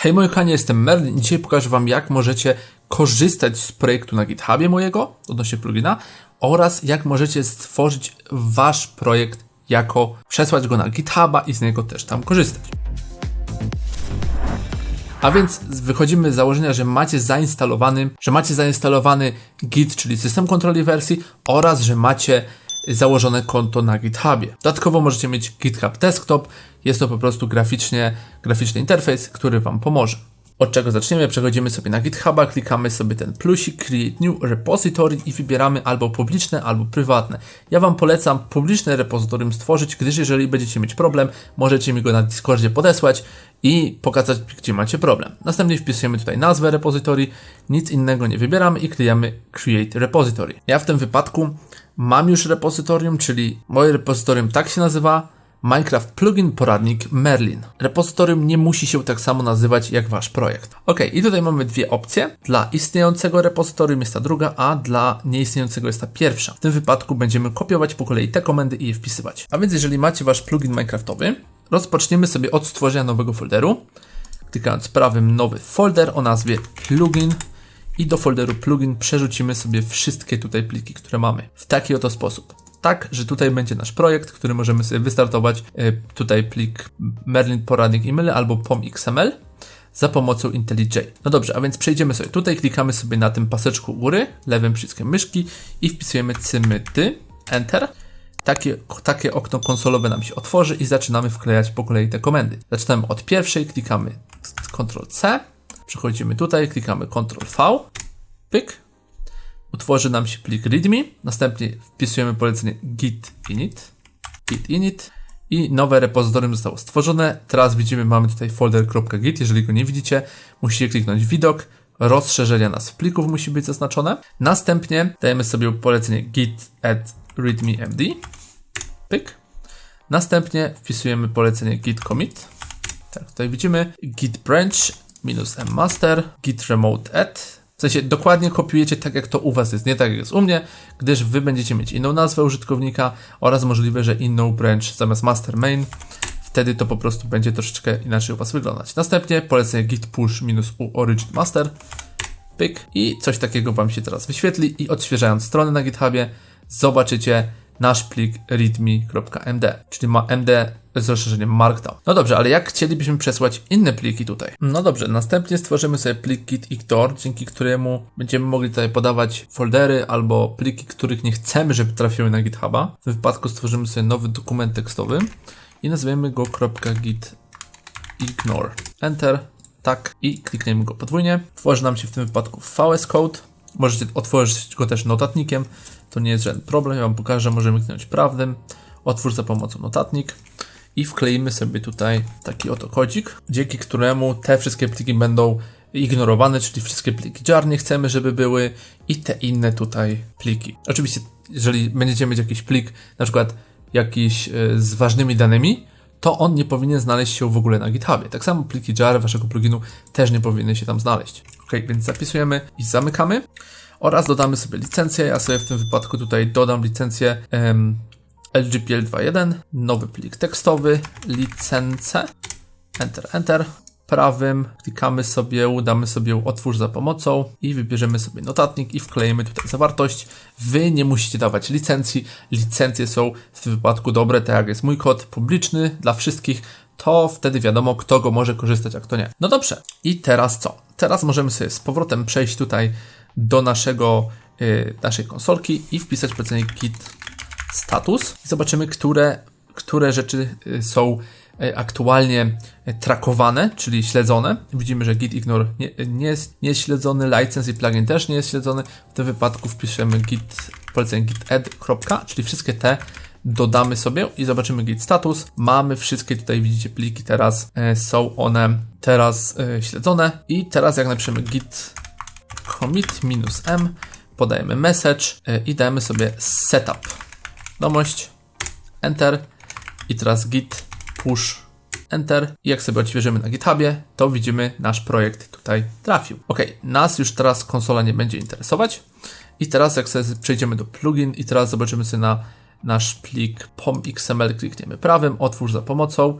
Hej moi kochani, jestem Merlin i dzisiaj pokażę Wam jak możecie korzystać z projektu na GitHubie mojego odnośnie plugina oraz jak możecie stworzyć Wasz projekt jako przesłać go na GitHuba i z niego też tam korzystać. A więc wychodzimy z założenia, że macie zainstalowany, że macie zainstalowany Git, czyli system kontroli wersji oraz, że macie założone konto na GitHubie. Dodatkowo możecie mieć GitHub Desktop. Jest to po prostu graficznie, graficzny interfejs, który Wam pomoże. Od czego zaczniemy? Przechodzimy sobie na GitHuba, klikamy sobie ten plusik Create New Repository i wybieramy albo publiczne, albo prywatne. Ja Wam polecam publiczne repozytorium stworzyć, gdyż jeżeli będziecie mieć problem, możecie mi go na Discordzie podesłać i pokazać, gdzie macie problem. Następnie wpisujemy tutaj nazwę repozytorii, nic innego nie wybieramy i klikamy Create Repository. Ja w tym wypadku mam już repozytorium, czyli moje repozytorium tak się nazywa, Minecraft Plugin Poradnik Merlin. Repozytorium nie musi się tak samo nazywać jak wasz projekt. Ok, i tutaj mamy dwie opcje. Dla istniejącego repozytorium jest ta druga, a dla nieistniejącego jest ta pierwsza. W tym wypadku będziemy kopiować po kolei te komendy i je wpisywać. A więc jeżeli macie wasz plugin Minecraftowy, rozpoczniemy sobie od stworzenia nowego folderu. Klikając prawym nowy folder o nazwie plugin i do folderu plugin przerzucimy sobie wszystkie tutaj pliki, które mamy. W taki oto sposób. Tak, że tutaj będzie nasz projekt, który możemy sobie wystartować. E, tutaj plik Merlin poradnik e-mail albo pom.xml za pomocą IntelliJ. No dobrze, a więc przejdziemy sobie tutaj, klikamy sobie na tym paseczku góry, lewym przyciskiem myszki i wpisujemy cymyty, enter. Takie, takie okno konsolowe nam się otworzy i zaczynamy wklejać po kolei te komendy. Zaczynamy od pierwszej, klikamy Ctrl-C, Przechodzimy tutaj, klikamy Ctrl-V, pyk, utworzy nam się plik readme, następnie wpisujemy polecenie git init, git init i nowe repozytorium zostało stworzone. Teraz widzimy, mamy tutaj folder.git, jeżeli go nie widzicie, musicie kliknąć widok, rozszerzenia nas plików musi być zaznaczone. Następnie dajemy sobie polecenie git add readme.md, pyk. Następnie wpisujemy polecenie git commit, tak tutaj widzimy, git branch minus master, git remote add. W sensie dokładnie kopiujecie tak jak to u Was jest, nie tak jak jest u mnie, gdyż Wy będziecie mieć inną nazwę użytkownika oraz możliwe, że inną branch zamiast master main. Wtedy to po prostu będzie troszeczkę inaczej u Was wyglądać. Następnie polecenie git push minus u origin master. Pyk. I coś takiego Wam się teraz wyświetli i odświeżając stronę na GitHubie zobaczycie nasz plik readme.md, czyli ma md z rozszerzeniem Markdown. No dobrze, ale jak chcielibyśmy przesłać inne pliki tutaj? No dobrze, następnie stworzymy sobie plik git-ignore, dzięki któremu będziemy mogli tutaj podawać foldery albo pliki, których nie chcemy, żeby trafiły na GitHuba. W wypadku stworzymy sobie nowy dokument tekstowy i nazwiemy go .git-ignore. Enter, tak i klikniemy go podwójnie. Tworzy nam się w tym wypadku VS Code. Możecie otworzyć go też notatnikiem, to nie jest żaden problem. Ja Wam pokażę, możemy kliknąć prawym. Otwórz za pomocą notatnik i wkleimy sobie tutaj taki oto kodzik, dzięki któremu te wszystkie pliki będą ignorowane, czyli wszystkie pliki jar nie chcemy, żeby były i te inne tutaj pliki. Oczywiście, jeżeli będziecie mieć jakiś plik, na przykład jakiś e, z ważnymi danymi, to on nie powinien znaleźć się w ogóle na GitHubie. Tak samo pliki jar waszego pluginu też nie powinny się tam znaleźć. Ok, więc zapisujemy i zamykamy oraz dodamy sobie licencję. Ja sobie w tym wypadku tutaj dodam licencję um, LGPL 2.1, nowy plik tekstowy, licence, enter, enter. Prawym klikamy sobie, udamy sobie otwórz za pomocą i wybierzemy sobie notatnik i wklejemy tutaj zawartość. Wy nie musicie dawać licencji. Licencje są w tym wypadku dobre, tak jak jest mój kod publiczny dla wszystkich, to wtedy wiadomo, kto go może korzystać, a kto nie. No dobrze, i teraz co? Teraz możemy sobie z powrotem przejść tutaj do naszego, yy, naszej konsolki i wpisać polecenie git status i zobaczymy, które, które rzeczy y, są y, aktualnie trakowane, czyli śledzone. Widzimy, że git ignore nie, nie, jest, nie jest śledzony, license i plugin też nie jest śledzony. W tym wypadku wpiszemy git, polecenie git add, czyli wszystkie te dodamy sobie i zobaczymy git status. Mamy wszystkie tutaj, widzicie, pliki teraz, e, są one teraz e, śledzone i teraz jak napiszemy git commit m, podajemy message e, i dajemy sobie setup wiadomość, enter i teraz git push enter. I jak sobie odświeżymy na GitHubie, to widzimy nasz projekt tutaj trafił. Ok, nas już teraz konsola nie będzie interesować. I teraz jak sobie przejdziemy do plugin i teraz zobaczymy sobie na nasz plik pom.xml, klikniemy prawym, otwórz za pomocą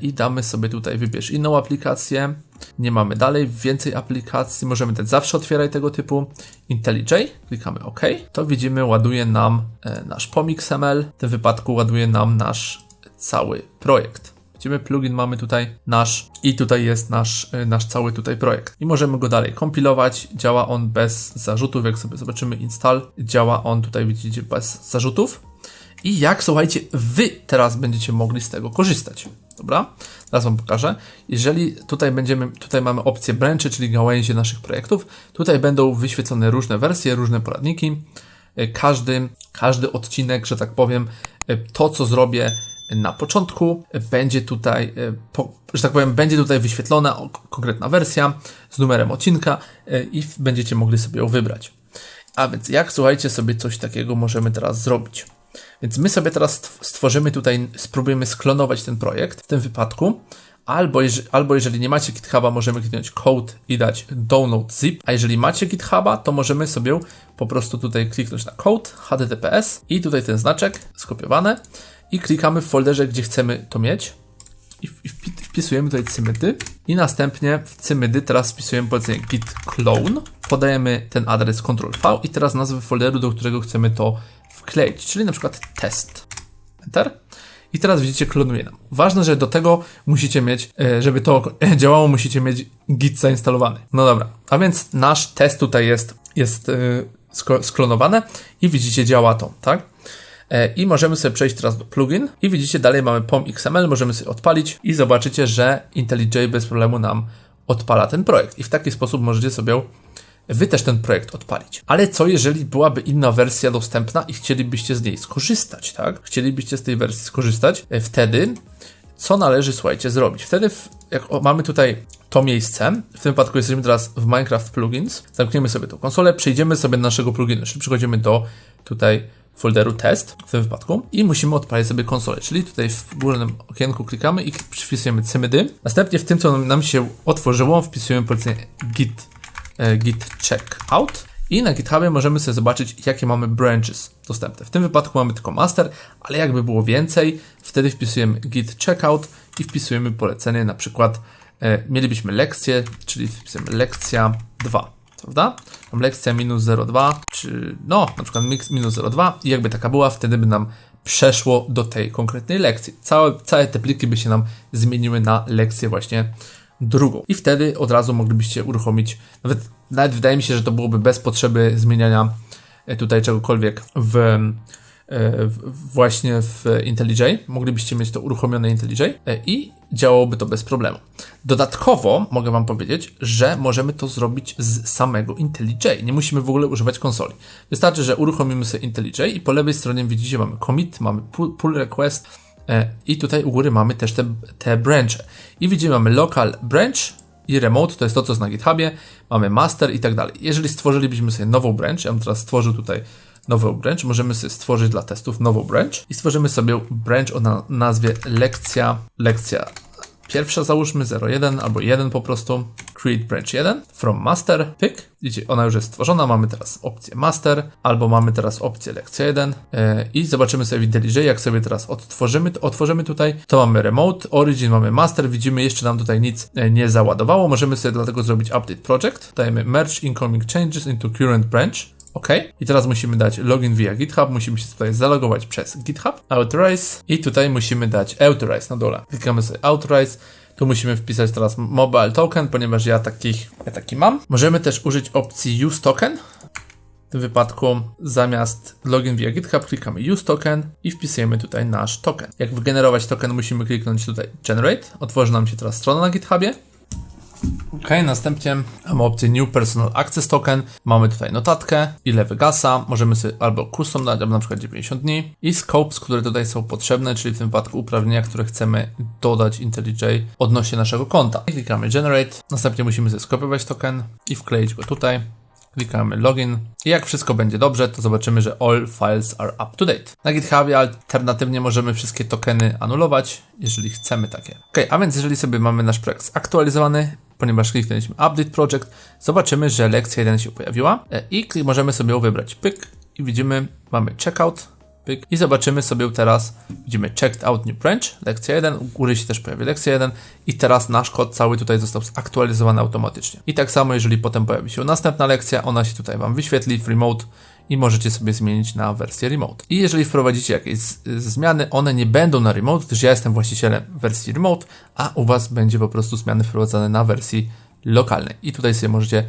i damy sobie tutaj wybierz inną aplikację. Nie mamy dalej więcej aplikacji, możemy dać zawsze otwieraj tego typu IntelliJ, klikamy OK, to widzimy ładuje nam e, nasz POM.xml, w tym wypadku ładuje nam nasz cały projekt. Widzimy plugin mamy tutaj nasz i tutaj jest nasz, e, nasz cały tutaj projekt. I możemy go dalej kompilować. Działa on bez zarzutów. Jak sobie zobaczymy install, działa on tutaj widzicie bez zarzutów. I jak słuchajcie, wy teraz będziecie mogli z tego korzystać. Dobra? Teraz wam pokażę. Jeżeli tutaj będziemy, tutaj mamy opcję branche, czyli gałęzie naszych projektów, tutaj będą wyświetlone różne wersje, różne poradniki. E, każdy, każdy odcinek, że tak powiem, e, to co zrobię na początku będzie tutaj, że tak powiem, będzie tutaj wyświetlona konkretna wersja z numerem odcinka i będziecie mogli sobie ją wybrać. A więc jak słuchajcie sobie coś takiego możemy teraz zrobić? Więc my sobie teraz stworzymy tutaj, spróbujemy sklonować ten projekt w tym wypadku. Albo, albo jeżeli nie macie GitHuba, możemy kliknąć code i dać download zip. A jeżeli macie GitHuba, to możemy sobie po prostu tutaj kliknąć na code https i tutaj ten znaczek skopiowane i klikamy w folderze, gdzie chcemy to mieć. I wpisujemy tutaj cymydy i następnie w cymydy teraz wpisujemy polecenie git clone, podajemy ten adres Ctrl-V i teraz nazwę folderu, do którego chcemy to wkleić, czyli na przykład test. Enter. I teraz widzicie, klonuje nam. Ważne, że do tego musicie mieć, e, żeby to działało, musicie mieć git zainstalowany. No dobra, a więc nasz test tutaj jest, jest e, sklonowane i widzicie, działa to, tak? E, I możemy sobie przejść teraz do plugin i widzicie, dalej mamy POM XML, możemy sobie odpalić i zobaczycie, że IntelliJ bez problemu nam odpala ten projekt. I w taki sposób możecie sobie wy też ten projekt odpalić. Ale co jeżeli byłaby inna wersja dostępna i chcielibyście z niej skorzystać, tak? Chcielibyście z tej wersji skorzystać, e, wtedy co należy, słuchajcie, zrobić? Wtedy, jak mamy tutaj to miejsce, w tym wypadku jesteśmy teraz w Minecraft Plugins, zamkniemy sobie tą konsolę, przejdziemy sobie do naszego pluginu, czyli przechodzimy do tutaj folderu test w tym wypadku i musimy odpalić sobie konsolę, czyli tutaj w górnym okienku klikamy i przypisujemy cmd. Następnie w tym, co nam się otworzyło, wpisujemy polecenie git, git checkout i na GitHubie możemy sobie zobaczyć, jakie mamy branches dostępne. W tym wypadku mamy tylko master, ale jakby było więcej, wtedy wpisujemy git checkout i wpisujemy polecenie, na przykład e, mielibyśmy lekcję, czyli wpisujemy lekcja 2 prawda? Mam lekcja minus 0,2, czy no, na przykład minus 0,2 i jakby taka była, wtedy by nam przeszło do tej konkretnej lekcji. Całe, całe te pliki by się nam zmieniły na lekcję właśnie drugą. I wtedy od razu moglibyście uruchomić, nawet, nawet wydaje mi się, że to byłoby bez potrzeby zmieniania e, tutaj czegokolwiek w E, właśnie w IntelliJ. Moglibyście mieć to uruchomione IntelliJ e, i działałoby to bez problemu. Dodatkowo mogę Wam powiedzieć, że możemy to zrobić z samego IntelliJ. Nie musimy w ogóle używać konsoli. Wystarczy, że uruchomimy sobie IntelliJ i po lewej stronie widzicie mamy commit, mamy pull request i tutaj u góry mamy też te, te branche. I widzimy mamy local branch i remote, to jest to, co jest na GitHubie, mamy master i tak dalej. Jeżeli stworzylibyśmy sobie nową branch, ja bym teraz stworzył tutaj nową branch, możemy sobie stworzyć dla testów nową branch i stworzymy sobie branch o nazwie lekcja, lekcja pierwsza załóżmy 01 albo 1 po prostu create branch 1 from master pick widzicie ona już jest stworzona. Mamy teraz opcję master albo mamy teraz opcję lekcja 1 yy, i zobaczymy sobie IntelliJ jak sobie teraz odtworzymy otworzymy tutaj. To mamy remote origin mamy master. Widzimy jeszcze nam tutaj nic e, nie załadowało. Możemy sobie dlatego zrobić update project. Dajemy merge incoming changes into current branch. OK. I teraz musimy dać login via GitHub, musimy się tutaj zalogować przez GitHub, authorize. I tutaj musimy dać authorize na dole. Klikamy sobie authorize, tu musimy wpisać teraz mobile token, ponieważ ja, takich, ja taki mam. Możemy też użyć opcji use token. W tym wypadku zamiast login via GitHub klikamy use token i wpisujemy tutaj nasz token. Jak wygenerować token musimy kliknąć tutaj generate. Otworzy nam się teraz strona na GitHubie. Ok, następnie mamy opcję New Personal Access Token. Mamy tutaj notatkę, ile wygasa. Możemy sobie albo custom dać, albo na przykład 90 dni. I scopes, które tutaj są potrzebne, czyli w tym wypadku uprawnienia, które chcemy dodać IntelliJ odnośnie naszego konta. I klikamy Generate. Następnie musimy sobie skopiować token i wkleić go tutaj. Klikamy login i jak wszystko będzie dobrze, to zobaczymy, że all files are up to date. Na GitHubie alternatywnie możemy wszystkie tokeny anulować, jeżeli chcemy takie. Ok, a więc jeżeli sobie mamy nasz projekt zaktualizowany, ponieważ kliknęliśmy Update Project, zobaczymy, że lekcja 1 się pojawiła e, i możemy sobie ją wybrać. Pyk i widzimy, mamy checkout, Pyk. I zobaczymy sobie teraz, widzimy checked out new branch, lekcja 1, u góry się też pojawi lekcja 1 i teraz nasz kod cały tutaj został zaktualizowany automatycznie. I tak samo, jeżeli potem pojawi się następna lekcja, ona się tutaj Wam wyświetli w remote i możecie sobie zmienić na wersję remote. I jeżeli wprowadzicie jakieś zmiany, one nie będą na remote, gdyż ja jestem właścicielem wersji remote, a u Was będzie po prostu zmiany wprowadzane na wersji lokalnej. I tutaj sobie możecie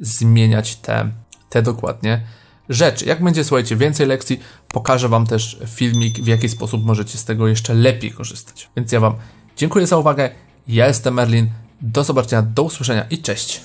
zmieniać te, te dokładnie rzeczy. Jak będzie, słuchajcie, więcej lekcji, pokażę Wam też filmik, w jaki sposób możecie z tego jeszcze lepiej korzystać. Więc ja Wam dziękuję za uwagę. Ja jestem Merlin. Do zobaczenia, do usłyszenia i cześć.